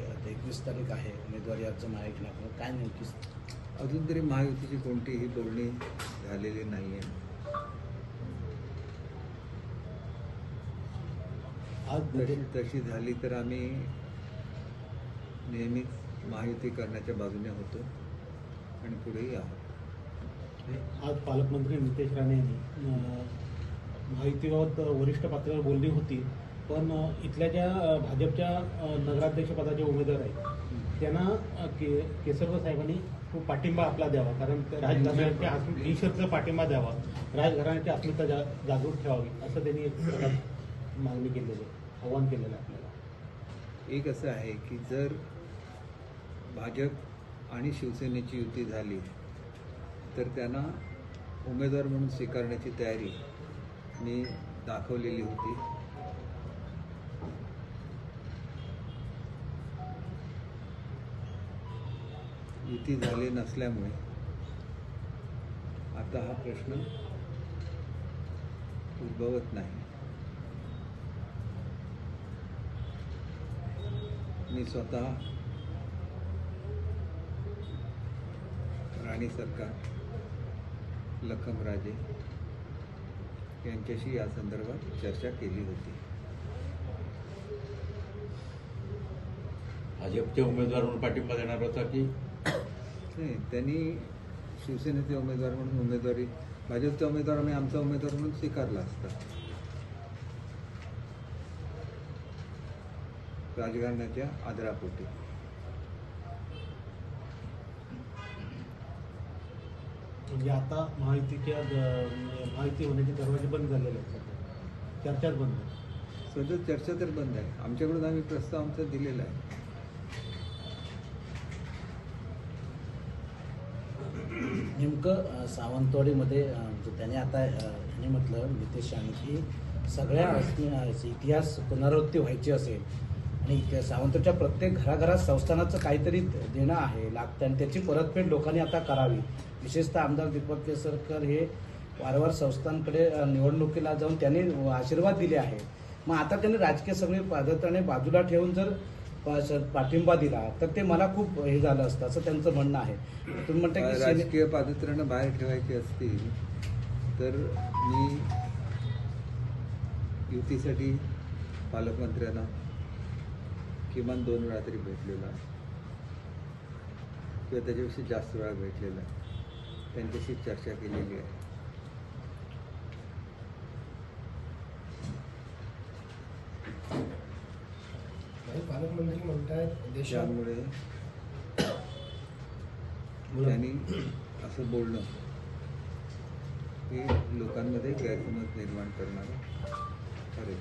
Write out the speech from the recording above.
पंचवीस तारीख आहे. उमेदवारी अर्ज महाविकास काय नेमकी? अजून तरी महायुतीची कोणतीही बोलणी झालेली नाही आहे आज तशी तशी झाली तर आम्ही नेहमीच महायुती करण्याच्या बाजूने होतो आणि पुढेही आहोत. आज पालकमंत्री नितेश राणे यांनी महायुतीबाबत वरिष्ठ पातळीवर बोलणी होती. पण इथल्या ज्या भाजपच्या नगराध्यक्षपदाचे उमेदवार आहेत त्यांना के केसरकर साहेबांनी खूप पाठिंबा आपला द्यावा. कारण त्या राजघराण्याच्या बिनशर्त पाठिंबा द्यावा. राजघराण्याची अस्मिता जा जागृत ठेवावी असं त्यांनी एक मागणी केलेली आहे आव्हान केलेलं आहे आपल्याला. एक असं आहे की जर भाजप आणि शिवसेनेची युती झाली तर त्यांना उमेदवार म्हणून स्वीकारण्याची तयारी मी दाखवलेली होती. युती झाली नसल्यामुळे आता हा प्रश्न उद्भवत नाही. मी स्वतः राणी सरकार लखमराजे यांच्याशी या संदर्भात चर्चा केली होती. भाजपचे उमेदवार म्हणून पाठिंबा देणार होता की नाही त्यांनी शिवसेनेचे उमेदवार म्हणून उमेदवारी भाजपचा उमेदवार आम्ही आमचा उमेदवार म्हणून स्वीकारला असता. राजकारणाच्या आदरापोटी. म्हणजे आता महायुतीच्या द- महायुती होण्याचे दरवाजे बंद झालेले आहेत चर्चाच बंद आहे. सध्या चर्चा तर बंद आहे. आमच्याकडून आम्ही प्रस्ताव आमचा दिलेला आहे. नेमकं सावंतवाडीमध्ये म्हणजे त्याने आता अ, ह्याने म्हटलं नितेश राणे की सगळ्या इतिहास पुनरावृत्ती व्हायची असेल आणि सावंतच्या प्रत्येक घराघरात संस्थानाचं काहीतरी देणं आहे लागतं आणि त्याची परतफेड लोकांनी आता करावी. विशेषतः आमदार दीपक केसरकर हे वारंवार संस्थांकडे निवडणुकीला जाऊन त्यांनी आशीर्वाद दिले आहे मग आता त्यांनी राजकीय सगळे पादत्राणे बाजूला ठेवून जर पाठिंबा दिला तर ते मला खूप हे झालं असतं असं त्यांचं म्हणणं आहे तुम्ही म्हणता की राजकीय पादत्रानं बाहेर ठेवायची असतील तर मी युतीसाठी पालकमंत्र्यांना किमान दोन वेळा तरी भेटलेला आहे. किंवा त्याच्यापेक्षा जास्त वेळा भेटलेला. त्यांच्याशी चर्चा केलेली आहे आणि पालकमंत्री म्हणतायत देशात. त्यामुळे त्यांनी असं बोलणं हे लोकांमध्ये गैरसमज निर्माण करणारं ठरेल